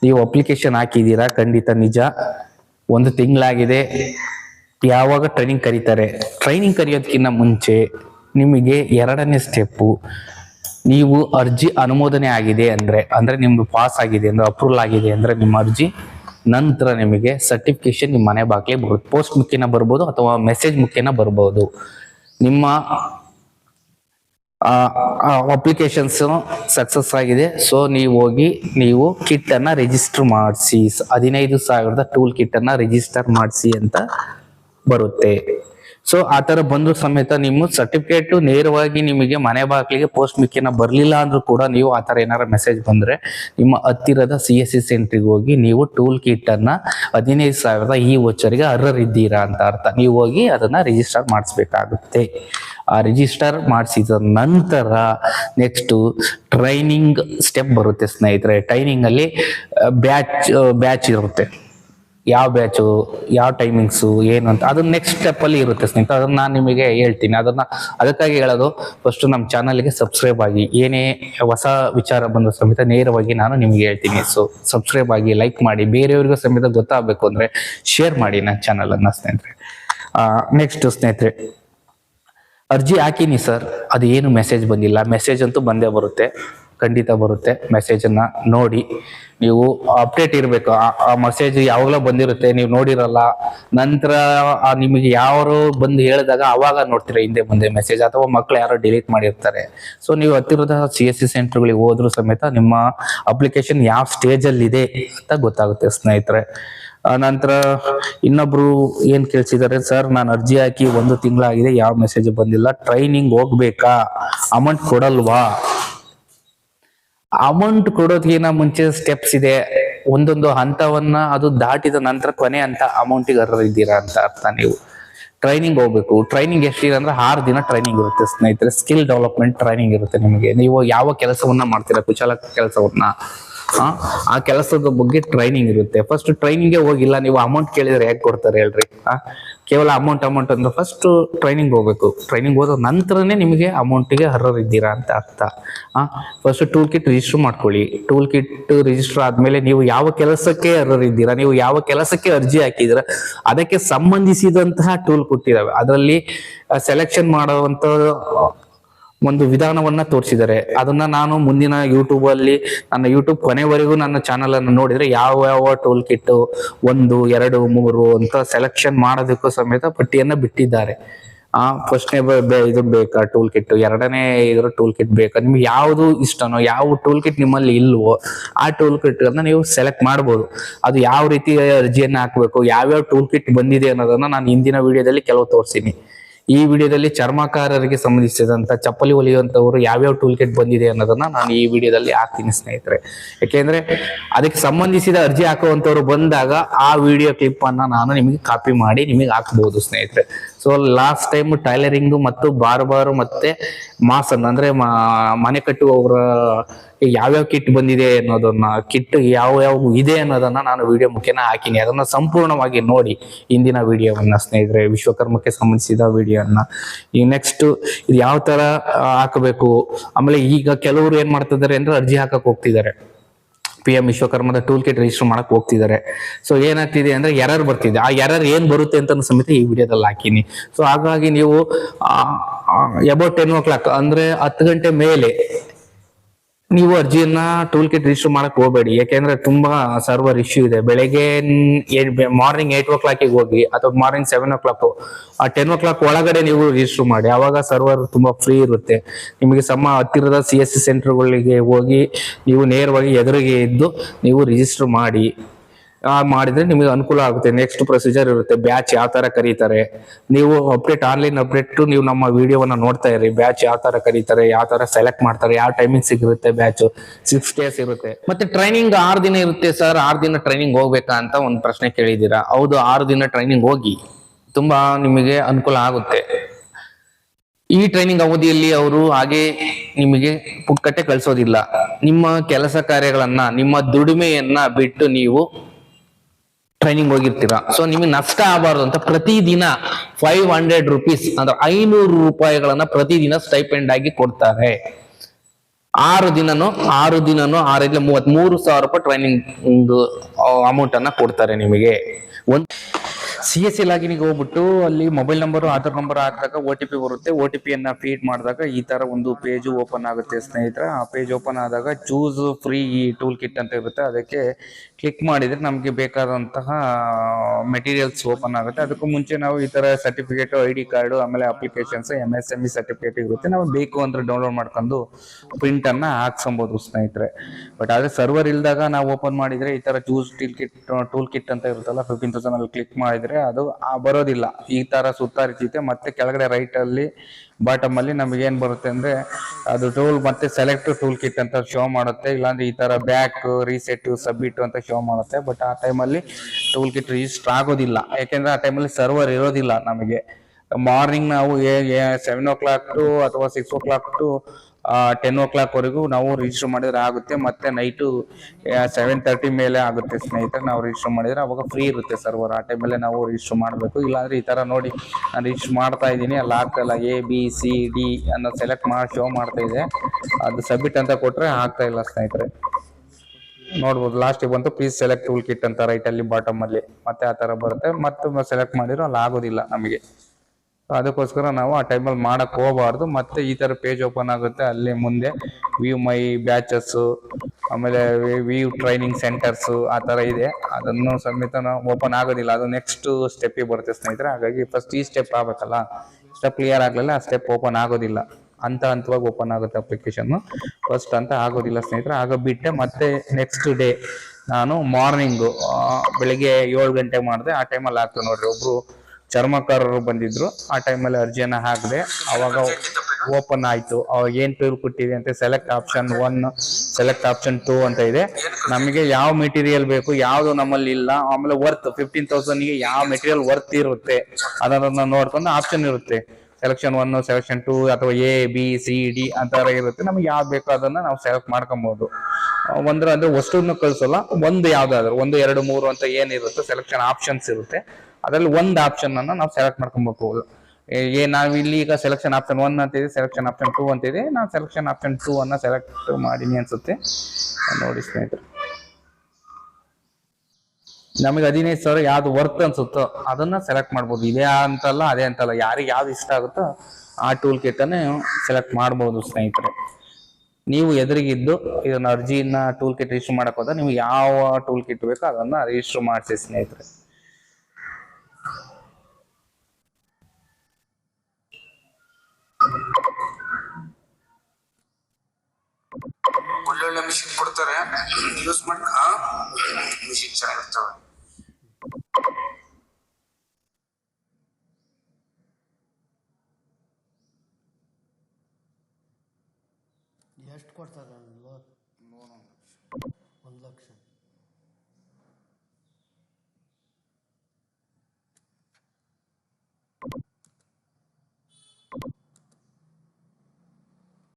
S1: ನೀವು ಅಪ್ಲಿಕೇಶನ್ ಹಾಕಿದ್ದೀರಾ? ಖಂಡಿತ ನಿಜ. ಒಂದು ತಿಂಗಳಾಗಿದೆ. ಯಾವಾಗ ಟ್ರೈನಿಂಗ್ ಕರೀತಾರೆ? ಟ್ರೈನಿಂಗ್ ಕರೆಯೋದಕ್ಕಿಂತ ಮುಂಚೆ ನಿಮಗೆ ಎರಡನೇ ಸ್ಟೆಪ್ಪು ನೀವು ಅರ್ಜಿ ಅನುಮೋದನೆ ಆಗಿದೆ ಅಂದರೆ ಅಂದರೆ ನಿಮ್ಮದು ಪಾಸ್ ಆಗಿದೆ ಅಂದರೆ ಅಪ್ರೂವಲ್ ಆಗಿದೆ ಅಂದರೆ ನಿಮ್ಮ ಅರ್ಜಿ ನಂತರ ನಿಮಗೆ ಸರ್ಟಿಫಿಕೇಶನ್ ನಿಮ್ಮ ಮನೆ ಬಾಗಿಲಿಗೆ ಬರುತ್ತೆ. ಪೋಸ್ಟ್ ಮುಖೇನ ಬರ್ಬೋದು ಅಥವಾ ಮೆಸೇಜ್ ಮುಖೇನ ಬರ್ಬೋದು. ನಿಮ್ಮ ಅಪ್ಲಿಕೇಶನ್ಸ್ ಸಕ್ಸಸ್ ಆಗಿದೆ. ಸೊ ನೀವು ಹೋಗಿ, ನೀವು ಕಿಟ್ ಅನ್ನ ರಿಜಿಸ್ಟರ್ ಮಾಡಿಸಿ. ಹದಿನೈದು ಸಾವಿರದ ಟೂಲ್ ಕಿಟ್ ಅನ್ನ ರಿಜಿಸ್ಟರ್ ಮಾಡಿಸಿ ಅಂತ ಬರುತ್ತೆ. ಸೊ ಆ ತರ ಬಂದ್ರು ಸಮೇತ ನಿಮ್ಮ ಸರ್ಟಿಫಿಕೇಟ್ ನೇರವಾಗಿ ನಿಮಗೆ ಮನೆ ಬಾಗಿಲಿಗೆ ಪೋಸ್ಟ್ ಮಿಕ್ಕಿನ ಬರ್ಲಿಲ್ಲ ಅಂದ್ರೂ ಕೂಡ ನೀವು ಆ ತರ ಏನಾರ ಮೆಸೇಜ್ ಬಂದ್ರೆ ನಿಮ್ಮ ಹತ್ತಿರದ ಸಿ ಎಸ್ ಸಿ ಸೆಂಟ್ರಿಗೆ ಹೋಗಿ ನೀವು ಟೂಲ್ ಕಿಟ್ ಅನ್ನ ಹದಿನೈದು ಸಾವಿರದ ಈ ವೋಚರ್ಗೆ ಅರ್ಹರಿದ್ದೀರಾ ಅಂತ ಅರ್ಥ. ನೀವು ಹೋಗಿ ಅದನ್ನ ರಿಜಿಸ್ಟರ್ ಮಾಡಿಸ್ಬೇಕಾಗುತ್ತೆ. ಆ ರಿಜಿಸ್ಟರ್ ಮಾಡಿಸಿದ ನಂತರ ನೆಕ್ಸ್ಟ್ ಟ್ರೈನಿಂಗ್ ಸ್ಟೆಪ್ ಬರುತ್ತೆ ಸ್ನೇಹಿತರೆ. ಟ್ರೈನಿಂಗ್ ಅಲ್ಲಿ ಬ್ಯಾಚ್ ಬ್ಯಾಚ್ ಇರುತ್ತೆ. ಯಾವ ಬ್ಯಾಚು ಯಾವ ಟೈಮಿಂಗ್ಸು ಏನು ಅಂತ ಅದು ನೆಕ್ಸ್ಟ್ ಸ್ಟೆಪ್ ಅಲ್ಲಿ ಇರುತ್ತೆ ಸ್ನೇಹಿತರೆ. ಅದನ್ನ ನಾನು ನಿಮಗೆ ಹೇಳ್ತೀನಿ. ಅದನ್ನ, ಅದಕ್ಕಾಗಿ ಹೇಳೋದು ಫಸ್ಟ್ ನಮ್ಮ ಚಾನಲ್ಗೆ ಸಬ್ಸ್ಕ್ರೈಬ್ ಆಗಿ. ಏನೇ ಹೊಸ ವಿಚಾರ ಬಂದ ಸಮೇತ ನೇರವಾಗಿ ನಾನು ನಿಮಗೆ ಹೇಳ್ತೀನಿ. ಸೊ ಸಬ್ಸ್ಕ್ರೈಬ್ ಆಗಿ ಲೈಕ್ ಮಾಡಿ. ಬೇರೆಯವ್ರಿಗೂ ಸಮೇತ ಗೊತ್ತಾಗಬೇಕು ಅಂದ್ರೆ ಶೇರ್ ಮಾಡಿ ನನ್ನ ಚಾನಲ್ ಅನ್ನ ಸ್ನೇಹಿತರೆ. ನೆಕ್ಸ್ಟ್ ಸ್ನೇಹಿತರೆ ಅರ್ಜಿ ಹಾಕಿನಿ ಸರ್. ಅದು ಏನು ಮೆಸೇಜ್ ಬಂದಿಲ್ಲ. ಮೆಸೇಜ್ ಅಂತೂ ಬಂದೇ ಬರುತ್ತೆ. ಖಂಡಿತ ಬರುತ್ತೆ. ಮೆಸೇಜನ್ನ ನೋಡಿ. ನೀವು ಅಪ್ಡೇಟ್ ಇರಬೇಕು. ಆ ಮೆಸೇಜ್ ಯಾವಾಗಲೂ ಬಂದಿರುತ್ತೆ. ನೀವು ನೋಡಿರಲ್ಲ. ನಂತರ ನಿಮಗೆ ಯಾರು ಬಂದು ಹೇಳಿದಾಗ ಅವಾಗ ನೋಡ್ತೀರ ಹಿಂದೆ ಮುಂದೆ ಮೆಸೇಜ್ ಅಥವಾ ಮಕ್ಕಳು ಯಾರೋ ಡಿಲೀಟ್ ಮಾಡಿರ್ತಾರೆ. ಸೊ ನೀವು ಹತ್ತಿರದ ಸಿ ಎಸ್ ಸಿ ಸೆಂಟರ್ಗಳಿಗೆ ಹೋದ್ರೂ ಸಮೇತ ನಿಮ್ಮ ಅಪ್ಲಿಕೇಶನ್ ಯಾವ ಸ್ಟೇಜಲ್ಲಿದೆ ಅಂತ ಗೊತ್ತಾಗುತ್ತೆ ಸ್ನೇಹಿತರೆ. ನಂತರ ಇನ್ನೊಬ್ರು ಏನ್ ಕೇಳ್ಸಿದ್ದಾರೆ ಸರ್, ನಾನು ಅರ್ಜಿ ಹಾಕಿ ಒಂದು ತಿಂಗಳಾಗಿದೆ, ಯಾವ ಮೆಸೇಜ್ ಬಂದಿಲ್ಲ ಟ್ರೈನಿಂಗ್ ಹೋಗ್ಬೇಕಾ? ಅಮೌಂಟ್ ಕೊಡಲ್ವಾ? ಅಮೌಂಟ್ ಕೊಡೋದ್ಗಿನ ಮುಂಚೆ ಸ್ಟೆಪ್ಸ್ ಇದೆ. ಒಂದೊಂದು ಹಂತವನ್ನ ಅದು ದಾಟಿದ ನಂತರ ಕೊನೆ ಹಂತ ಅಮೌಂಟಿಗೆ ಅರ್ಹರಿದ್ದೀರಾ ಅಂತ ಅರ್ಥ ನೀವು. ಟ್ರೈನಿಂಗ್ ಹೋಗ್ಬೇಕು. ಟ್ರೈನಿಂಗ್ ಎಷ್ಟಿದೆ ಅಂದ್ರೆ ಆರು ದಿನ ಟ್ರೈನಿಂಗ್ ಇರುತ್ತೆ ಸ್ನೇಹಿತರೆ. ಸ್ಕಿಲ್ ಡೆವಲಪ್ಮೆಂಟ್ ಟ್ರೈನಿಂಗ್ ಇರುತ್ತೆ ನಿಮಗೆ. ನೀವು ಯಾವ ಕೆಲಸವನ್ನ ಮಾಡ್ತೀರಾ, ಕುಶಲ ಕೆಲಸವನ್ನ? ಆ, ಕೆಲಸದ ಬಗ್ಗೆ ಟ್ರೈನಿಂಗ್ ಇರುತ್ತೆ. ಫಸ್ಟ್ ಟ್ರೈನಿಂಗ್ಗೆ ಹೋಗಿಲ್ಲ ನೀವು ಅಮೌಂಟ್ ಕೇಳಿದ್ರೆ ಹೇಗೆ ಕೊಡ್ತಾರೆ ಹೇಳ್ರಿ? ಕೇವಲ ಅಮೌಂಟ್ ಅಮೌಂಟ್ ಅಂದ್ರೆ ಫಸ್ಟ್ ಟ್ರೈನಿಂಗ್ ಹೋಗ್ಬೇಕು. ಟ್ರೈನಿಂಗ್ ಹೋದ ನಂತರನೇ ನಿಮಗೆ ಅಮೌಂಟಿಗೆ ಅರ್ಹರಿದ್ದೀರಾ ಅಂತ ಅರ್ಥ. ಫಸ್ಟ್ ಟೂಲ್ ಕಿಟ್ ರಿಜಿಸ್ಟರ್ ಮಾಡ್ಕೊಳ್ಳಿ. ಟೂಲ್ ಕಿಟ್ ರಿಜಿಸ್ಟರ್ ಆದ್ಮೇಲೆ ನೀವು ಯಾವ ಕೆಲಸಕ್ಕೆ ಅರ್ಹರಿದ್ದೀರಾ ನೀವು ಯಾವ ಕೆಲಸಕ್ಕೆ ಅರ್ಜಿ ಹಾಕಿದ್ದೀರಾ ಅದಕ್ಕೆ ಸಂಬಂಧಿಸಿದಂತಹ ಟೂಲ್ ಕೊಟ್ಟಿದ್ದಾವೆ. ಅದರಲ್ಲಿ ಸೆಲೆಕ್ಷನ್ ಮಾಡುವಂತ ಒಂದು ವಿಧಾನವನ್ನ ತೋರಿಸಿದ್ದಾರೆ. ಅದನ್ನ ನಾನು ಮುಂದಿನ ಯೂಟ್ಯೂಬ್ ಅಲ್ಲಿ, ನನ್ನ ಯೂಟ್ಯೂಬ್ ಕೊನೆವರೆಗೂ ನನ್ನ ಚಾನಲ್ ಅನ್ನು ನೋಡಿದ್ರೆ ಯಾವ ಯಾವ ಟೋಲ್ ಕಿಟ್ ಒಂದು, ಎರಡು, ಮೂರು ಅಂತ ಸೆಲೆಕ್ಷನ್ ಮಾಡೋದಕ್ಕೂ ಸಮೇತ ಪಟ್ಟಿಯನ್ನ ಬಿಟ್ಟಿದ್ದಾರೆ. ಆ ಫಸ್ಟ್ನೇ ಇದು ಬೇಕಾ ಟೂಲ್ ಕಿಟ್ ಎರಡನೇ ಇದ್ರ ಟೂಲ್ ಕಿಟ್ ಬೇಕಾ? ನಿಮ್ಗೆ ಯಾವುದು ಇಷ್ಟನೋ, ಯಾವ ಟೂಲ್ ಕಿಟ್ ನಿಮ್ಮಲ್ಲಿ ಇಲ್ವೋ, ಆ ಟೂಲ್ ಕಿಟ್ ಅನ್ನ ನೀವು ಸೆಲೆಕ್ಟ್ ಮಾಡ್ಬೋದು. ಅದು ಯಾವ ರೀತಿ ಅರ್ಜಿಯನ್ನು ಹಾಕ್ಬೇಕು, ಯಾವ್ಯಾವ ಟೂಲ್ ಕಿಟ್ ಬಂದಿದೆ ಅನ್ನೋದನ್ನ ನಾನು ಹಿಂದಿನ ವಿಡಿಯೋದಲ್ಲಿ ಕೆಲವು ತೋರಿಸ್ತೀನಿ ಈ ವಿಡಿಯೋದಲ್ಲಿ ಚರ್ಮಕಾರರಿಗೆ ಸಂಬಂಧಿಸಿದಂತ ಚಪ್ಪಲಿ ಹೊಲಿಯುವಂತವರು ಯಾವ್ಯಾವ ಟೂಲ್ ಕಿಟ್ ಬಂದಿದೆ ಅನ್ನೋದನ್ನ ನಾನು ಈ ವಿಡಿಯೋದಲ್ಲಿ ಹಾಕ್ತೀನಿ ಸ್ನೇಹಿತರೆ. ಯಾಕೆಂದ್ರೆ ಅದಕ್ಕೆ ಸಂಬಂಧಿಸಿದ ಅರ್ಜಿ ಹಾಕುವಂತವ್ರು ಬಂದಾಗ ಆ ವಿಡಿಯೋ ಕ್ಲಿಪ್ ಅನ್ನ ನಾನು ನಿಮಗೆ ಕಾಪಿ ಮಾಡಿ ನಿಮಗೆ ಹಾಕಬಹುದು ಸ್ನೇಹಿತರೆ. ಸೊ ಲಾಸ್ಟ್ ಟೈಮ್ ಟೈಲರಿಂಗ್ ಮತ್ತು ಬಾರ್ಬಾರು ಮತ್ತೆ ಮಾಸನ್ ಅಂದ್ರೆ ಮನೆ ಕಟ್ಟುವವರ ಯಾವ್ಯಾವ ಕಿಟ್ ಬಂದಿದೆ ಅನ್ನೋದನ್ನ, ಕಿಟ್ ಯಾವ ಯಾವ ಇದೆ ಅನ್ನೋದನ್ನ ನಾನು ವಿಡಿಯೋ ಮುಖೇನ ಹಾಕಿನಿ. ಅದನ್ನ ಸಂಪೂರ್ಣವಾಗಿ ನೋಡಿ ಇಂದಿನ ವಿಡಿಯೋವನ್ನ ಸ್ನೇಹಿತರೆ, ವಿಶ್ವಕರ್ಮಕ್ಕೆ ಸಂಬಂಧಿಸಿದ ವಿಡಿಯೋನ ಈ ನೆಕ್ಸ್ಟ್ ಇದು ಯಾವ ತರ ಹಾಕಬೇಕು? ಆಮೇಲೆ ಈಗ ಕೆಲವರು ಏನ್ ಮಾಡ್ತಿದ್ದಾರೆ ಅಂದ್ರೆ ಅರ್ಜಿ ಹಾಕಕ್ ಹೋಗ್ತಿದ್ದಾರೆ. ಪಿ ಎಂ ವಿಶ್ವಕರ್ಮದ ಟೂಲ್ ಕಿಟ್ ರಿಜಿಸ್ಟರ್ ಮಾಡಕ್ ಹೋಗ್ತಿದ್ದಾರೆ. ಸೊ ಏನಾಗ್ತಿದೆ ಅಂದ್ರೆ ಎರರ್ ಬರ್ತಿದೆ. ಆ ಎರರ್ ಏನ್ ಬರುತ್ತೆ ಅಂತ ಸಮೇತ ಈ ವಿಡಿಯೋದಲ್ಲಿ ಹಾಕಿನಿ. ಸೊ ಹಾಗಾಗಿ ನೀವು ಅಬೌಟ್ ಟೆನ್ ಓ ಕ್ಲಾಕ್ ಅಂದ್ರೆ ಹತ್ತು ಗಂಟೆ ಮೇಲೆ ನೀವು ಅರ್ಜಿಯನ್ನ ಟೂಲ್ ಕಿಟ್ ರಿಜಿಸ್ಟರ್ ಮಾಡಕ್ ಹೋಗಬೇಡಿ. ಯಾಕೆಂದ್ರೆ ತುಂಬಾ ಸರ್ವರ್ ಇಶ್ಯೂ ಇದೆ. ಬೆಳಗ್ಗೆ ಮಾರ್ನಿಂಗ್ ಏಟ್ ಓ ಕ್ಲಾಕಿಗೆ ಹೋಗಿ ಅಥವಾ ಮಾರ್ನಿಂಗ್ ಸೆವೆನ್ ಓ ಕ್ಲಾಕ್ ಆ ಟೆನ್ ಓ ಕ್ಲಾಕ್ ಒಳಗಡೆ ನೀವು ರಿಜಿಸ್ಟರ್ ಮಾಡಿ. ಅವಾಗ ಸರ್ವರ್ ತುಂಬಾ ಫ್ರೀ ಇರುತ್ತೆ. ನಿಮಗೆ ಸಮ ಹತ್ತಿರದ ಸಿ ಎಸ್ ಸಿ ಸೆಂಟರ್ಗಳಿಗೆ ಹೋಗಿ ನೀವು ನೇರವಾಗಿ ಎದುರಿಗೆ ಇದ್ದು ನೀವು ರಿಜಿಸ್ಟರ್ ಮಾಡಿ. ಮಾಡಿದ್ರೆ ನಿಮಗೆ ಅನುಕೂಲ ಆಗುತ್ತೆ. ನೆಕ್ಸ್ಟ್ ಪ್ರೊಸೀಜರ್ ಇರುತ್ತೆ. ಬ್ಯಾಚ್ ಯಾವ ತರ ಕರೀತಾರೆ. ನೀವು ಅಪ್ಡೇಟ್ ಆನ್ಲೈನ್ ಅಪ್ಡೇಟ್ ನೀವು ನಮ್ಮ ವಿಡಿಯೋವನ್ನ ನೋಡ್ತಾ ಇರಿ. ಬ್ಯಾಚ್ ಯಾವ ತರ ಕರೀತಾರೆ, ಯಾವ ತರ ಸೆಲೆಕ್ಟ್ ಮಾಡ್ತಾರೆ, ಯಾವ ಟೈಮಿಂಗ್ ಸಿಗಿರುತ್ತೆ ಬ್ಯಾಚ್ ಸಿಕ್ಸ್ ಡೇಸ್ ಇರುತ್ತೆ. ಮತ್ತೆ ಟ್ರೈನಿಂಗ್ ಆರು ದಿನ ಇರುತ್ತೆ ಸರ್ ಆರು ದಿನ ಟ್ರೈನಿಂಗ್ ಹೋಗ್ಬೇಕಾ ಅಂತ ಒಂದು ಪ್ರಶ್ನೆ ಕೇಳಿದ್ದೀರಾ? ಹೌದು, ಆರು ದಿನ ಟ್ರೈನಿಂಗ್ ಹೋಗಿ ತುಂಬಾ ನಿಮಗೆ ಅನುಕೂಲ ಆಗುತ್ತೆ. ಈ ಟ್ರೈನಿಂಗ್ ಅವಧಿಯಲ್ಲಿ ಅವರು ಹಾಗೆ ನಿಮಗೆ ಪುಕ್ಕಟ್ಟೆ ಕಳಿಸೋದಿಲ್ಲ. ನಿಮ್ಮ ಕೆಲಸ ಕಾರ್ಯಗಳನ್ನ, ನಿಮ್ಮ ದುಡಿಮೆಯನ್ನ ಬಿಟ್ಟು ನೀವು ಟ್ರೈನಿಂಗ್ ಹೋಗಿರ್ತೀರಾ. ಸೊ ನಿಮಗೆ ನಷ್ಟ ಆಗಬಾರ್ದು ಅಂತ ಪ್ರತಿದಿನ ಫೈವ್ ಹಂಡ್ರೆಡ್ ರುಪೀಸ್ ಅಂದ್ರೆ ಐನೂರು ರೂಪಾಯಿಗಳನ್ನ ಪ್ರತಿದಿನ ಸ್ಟೈಪೆಂಡ್ ಆಗಿ ಕೊಡ್ತಾರೆ. ಆರು ದಿನನು ಆರು ದಿನನು ಇಲ್ಲ ಮೂವತ್ತ್ ಮೂರು ಸಾವಿರ ರೂಪಾಯಿ ಟ್ರೈನಿಂಗ್ ಅಮೌಂಟ್ ಅನ್ನ ಕೊಡ್ತಾರೆ ನಿಮಗೆ. ಒಂದ್ ಸಿ ಎಸ್ ಸಿ ಲಾಗಿನಿಗೆ ಹೋಗ್ಬಿಟ್ಟು ಅಲ್ಲಿ ಮೊಬೈಲ್ ನಂಬರ್ ಆಧಾರ್ ನಂಬರ್ ಹಾಕಿದಾಗ ಓ ಟಿ ಪಿ ಬರುತ್ತೆ. ಓ ಟಿ ಪಿಯನ್ನ ಫೀಡ್ ಮಾಡಿದಾಗ ಈ ತರ ಒಂದು ಪೇಜು ಓಪನ್ ಆಗುತ್ತೆ ಸ್ನೇಹಿತರ. ಆ ಪೇಜ್ ಓಪನ್ ಆದಾಗ ಚೂಸ್ ಫ್ರೀ ಟೂಲ್ ಕಿಟ್ ಅಂತ ಇರುತ್ತೆ. ಅದಕ್ಕೆ ಕ್ಲಿಕ್ ಮಾಡಿದ್ರೆ ನಮಗೆ ಬೇಕಾದಂತಹ ಮೆಟೀರಿಯಲ್ಸ್ ಓಪನ್ ಆಗುತ್ತೆ. ಅದಕ್ಕೂ ಮುಂಚೆ ನಾವು ಈ ತರ ಸರ್ಟಿಫಿಕೇಟ್ ಐ ಡಿ ಕಾರ್ಡ್ ಆಮೇಲೆ applications M S M E certificate ಇರುತ್ತೆ. ನಾವು ಬೇಕು ಅಂದ್ರೆ ಡೌನ್ಲೋಡ್ ಮಾಡ್ಕೊಂಡು ಪ್ರಿಂಟ್ ಅನ್ನ ಹಾಕ್ಸ್ಕೊಬಹುದು ಸ್ನೇಹಿತರೆ. ಬಟ್ ಆದ್ರೆ ಸರ್ವರ್ ಇಲ್ದಾಗ ನಾವು ಓಪನ್ ಮಾಡಿದ್ರೆ ಈ ತರ choose tool kit tool kit ಅಂತ ಇರುತ್ತಲ್ಲ ಫಿಫ್ಟೀನ್ ತೌಸಂಡ್ ಅಲ್ಲಿ ಕ್ಲಿಕ್ ಮಾಡಿದ್ರೆ ಅದು, ಆ, ಬರೋದಿಲ್ಲ. ಈ ತರ ಸುತ್ತಾರಿತೈತೆ ಮತ್ತೆ ಕೆಳಗಡೆ ರೈಟ್ ಅಲ್ಲಿ ಬಾಟಮ್ ಅಲ್ಲಿ ನಮಗೆ ಏನ್ ಬರುತ್ತೆ ಅಂದ್ರೆ, ಅದು ಟೂಲ್ ಮತ್ತೆ ಸೆಲೆಕ್ಟ್ ಟೂಲ್ ಕಿಟ್ ಅಂತ ಶೋ ಮಾಡುತ್ತೆ. ಇಲ್ಲಾಂದ್ರೆ ಈ ತರ ಬ್ಯಾಕ್ ರೀಸೆಟ್ ಸಬ್ಮಿಟ್ ಅಂತ ಶೋ ಮಾಡುತ್ತೆ. ಬಟ್ ಆ ಟೈಮಲ್ಲಿ ಟೂಲ್ ಕಿಟ್ ರಿಜಿಸ್ಟರ್ ಆಗೋದಿಲ್ಲ. ಯಾಕೆಂದ್ರೆ ಆ ಟೈಮಲ್ಲಿ ಸರ್ವರ್ ಇರೋದಿಲ್ಲ ನಮಗೆ. ಮಾರ್ನಿಂಗ್ ನಾವು ಸೆವೆನ್ ಓ ಕ್ಲಾಕ್ ಟು ಅಥವಾ six o'clock to ten o'clock ವರೆಗೂ ನಾವು ರಿಜಿಸ್ಟರ್ ಮಾಡಿದ್ರೆ ಆಗುತ್ತೆ. ಮತ್ತೆ ನೈಟು ಸೆವೆನ್ ತರ್ಟಿ ಮೇಲೆ ಆಗುತ್ತೆ ಸ್ನೇಹಿತರೆ, ನಾವು ರಿಜಿಸ್ಟರ್ ಮಾಡಿದ್ರೆ ಅವಾಗ ಫ್ರೀ ಇರುತ್ತೆ ಸರ್ವರ್ ಆ ಟೈಮಲ್ಲೇ ನಾವು ರಿಜಿಸ್ಟರ್ ಮಾಡಬೇಕು. ಇಲ್ಲಾಂದ್ರೆ ಈ ಥರ ನೋಡಿ ನಾನು ರಿಜಿಸ್ಟರ್ ಮಾಡ್ತಾ ಇದ್ದೀನಿ. ಅಲ್ಲಿ ಹಾಕಲ್ಲ ಎ ಬಿ ಸಿ ಡಿ ಅನ್ನೋ ಸೆಲೆಕ್ಟ್ ಮಾಡಿ ಶೋ ಮಾಡ್ತಾ ಇದೆ. ಅದು ಸಬ್ಮಿಟ್ ಅಂತ ಕೊಟ್ಟರೆ ಆಗ್ತಾ ಇಲ್ಲ ಸ್ನೇಹಿತರೆ. ನೋಡ್ಬೋದು ಲಾಸ್ಟಿಗೆ ಬಂತು. ಪ್ಲೀಸ್ ಸೆಲೆಕ್ಟ್ ಟೂಲ್ ಕಿಟ್ ಅಂತ ರೈಟಲ್ಲಿ ಬಾಟಮಲ್ಲಿ ಮತ್ತೆ ಆ ಥರ ಬರುತ್ತೆ. ಮತ್ತೆ ಸೆಲೆಕ್ಟ್ ಮಾಡಿರೋ, ಅಲ್ಲಿ ಆಗೋದಿಲ್ಲ ನಮಗೆ. ಅದಕ್ಕೋಸ್ಕರ ನಾವು ಆ ಟೈಮಲ್ಲಿ ಮಾಡಕ್ ಹೋಗಬಾರ್ದು. ಮತ್ತೆ ಈ ತರ ಪೇಜ್ ಓಪನ್ ಆಗುತ್ತೆ ಅಲ್ಲಿ ಮುಂದೆ. ವ್ಯೂ ಮೈ ಬ್ಯಾಚಸ್ಸು ಆಮೇಲೆ ವ್ಯೂ ಟ್ರೈನಿಂಗ್ ಸೆಂಟರ್ಸ್ ಆ ತರ ಇದೆ. ಅದನ್ನು ಸಮೇತ ಓಪನ್ ಆಗೋದಿಲ್ಲ. ಅದು ನೆಕ್ಸ್ಟ್ ಸ್ಟೆಪ್ಪಿಗೆ ಬರುತ್ತೆ ಸ್ನೇಹಿತರೆ. ಹಾಗಾಗಿ ಫಸ್ಟ್ ಈ ಸ್ಟೆಪ್ ಆಗಬೇಕಲ್ಲ? ಸ್ಟೆಪ್ ಕ್ಲಿಯರ್ ಆಗಲಿಲ್ಲ, ಆ ಸ್ಟೆಪ್ ಓಪನ್ ಆಗೋದಿಲ್ಲ. ಹಂತ ಹಂತವಾಗಿ ಓಪನ್ ಆಗುತ್ತೆ ಅಪ್ಲಿಕೇಶನ್ ಫಸ್ಟ್ ಅಂತ ಆಗೋದಿಲ್ಲ ಸ್ನೇಹಿತರೆ. ಆಗ ಬಿಟ್ಟೆ ಮತ್ತೆ ನೆಕ್ಸ್ಟ್ ಡೇ ನಾನು ಮಾರ್ನಿಂಗು ಬೆಳಿಗ್ಗೆ ಏಳು ಗಂಟೆ ಮಾಡಿದೆ. ಆ ಟೈಮಲ್ಲಿ ಆಗ್ತದೆ ನೋಡ್ರಿ. ಒಬ್ರು ಚರ್ಮಕಾರರು ಬಂದಿದ್ರು. ಆ ಟೈಮಲ್ಲಿ ಅರ್ಜಿಯನ್ನ ಹಾಕಿದೆ. ಅವಾಗ ಓಪನ್ ಆಯ್ತು. ಅವಾಗ ಏನ್ ಟೂರ್ ಕೊಟ್ಟಿದೆ ಅಂತ select option one select option two ಅಂತ ಇದೆ. ನಮಗೆ ಯಾವ ಮೆಟೀರಿಯಲ್ ಬೇಕು, ಯಾವ್ದು ನಮ್ಮಲ್ಲಿ ಇಲ್ಲ. ಆಮೇಲೆ ವರ್ತ್ ಫಿಫ್ಟೀನ್ಗೆ ಯಾವ ಮೆಟೀರಿಯಲ್ ವರ್ತ್ ಇರುತ್ತೆ ಅದನ್ನ ನೋಡ್ಕೊಂಡು ಆಪ್ಷನ್ ಇರುತ್ತೆ. ಸೆಲೆಕ್ಷನ್ ಒನ್ ಸೆಲೆಕ್ಷನ್ ಟೂ ಅಥವಾ ಎ ಬಿ ಸಿ ಡಿ ಥರ ಇರುತ್ತೆ. ನಮ್ಗೆ ಯಾವ್ದು ಬೇಕೋ ಅದನ್ನ ನಾವು ಸೆಲೆಕ್ಟ್ ಮಾಡ್ಕೊಬಹುದು ಒಂದ್ರ ಅಂದ್ರೆ ವಸ್ತುವನ್ನು ಕಳ್ಸಲ್ಲ. ಒಂದು ಯಾವ್ದಾದ್ರು, ಒಂದು, ಎರಡು, ಮೂರು ಅಂತ ಏನಿರುತ್ತೆ ಸೆಲೆಕ್ಷನ್ ಆಪ್ಷನ್ಸ್ ಇರುತ್ತೆ. ಅದರಲ್ಲಿ ಒಂದು ಆಪ್ಷನ್ ಅನ್ನ ನಾವು ಸೆಲೆಕ್ಟ್ ಮಾಡ್ಕೊಬೇಕು. ಏ- ನಾವು ಇಲ್ಲಿ ಈಗ ಸೆಲೆಕ್ಷನ್ ಆಪ್ಷನ್ ಒನ್ ಅಂತ ಇದೆ ಸೆಲೆಕ್ಷನ್ ಆಪ್ಷನ್ ಟೂ ಅಂತ ಇದೆ ನಾನು ಸೆಲೆಕ್ಷನ್ ಆಪ್ಷನ್ ಟೂ ಅನ್ನ ಸೆಲೆಕ್ಟ್ ಮಾಡೀನಿ ಅನ್ಸುತ್ತೆ. ನೋಡಿ ಸ್ನೇಹಿತರೆ. ನಮಗೆ ಹದಿನೈದು ಸಾವಿರ ಯಾವ್ದು ವರ್ತ್ ಅನ್ಸುತ್ತೋ ಅದನ್ನ ಸೆಲೆಕ್ಟ್ ಮಾಡ್ಬೋದು. ಇದೇ ಅಂತಲ್ಲ, ಅದೇ ಅಂತಲ್ಲ. ಯಾರಿಗೆ ಯಾವ್ದು ಇಷ್ಟ ಆಗುತ್ತೋ ಆ ಟೂಲ್ ಕಿಟ್ ಅನ್ನು ಸೆಲೆಕ್ಟ್ ಮಾಡ್ಬೋದು ಸ್ನೇಹಿತರೆ. ನೀವು ಎದುರಿಗಿದ್ದು ಇದನ್ನ ಅರ್ಜಿಯನ್ನ ಟೂಲ್ ಕಿಟ್ ರಿಜಿಸ್ಟರ್ ಮಾಡಕ್ ಹೋದ್ರೆ ನೀವು ಯಾವ ಟೂಲ್ ಕಿಟ್ ಬೇಕೋ ಅದನ್ನ ರಿಜಿಸ್ಟರ್ ಮಾಡಿಸಿ ಸ್ನೇಹಿತರೆ.
S2: ಒಳ್ಳೊಳ್ಳೆ ಮಿಷಿನ್ ಕೊಡ್ತಾರೆ ಯೂಸ್ ಮಾಡಿ ಮಿಷಿನ್ ಚೆನ್ನಾಗಿರ್ತವೆ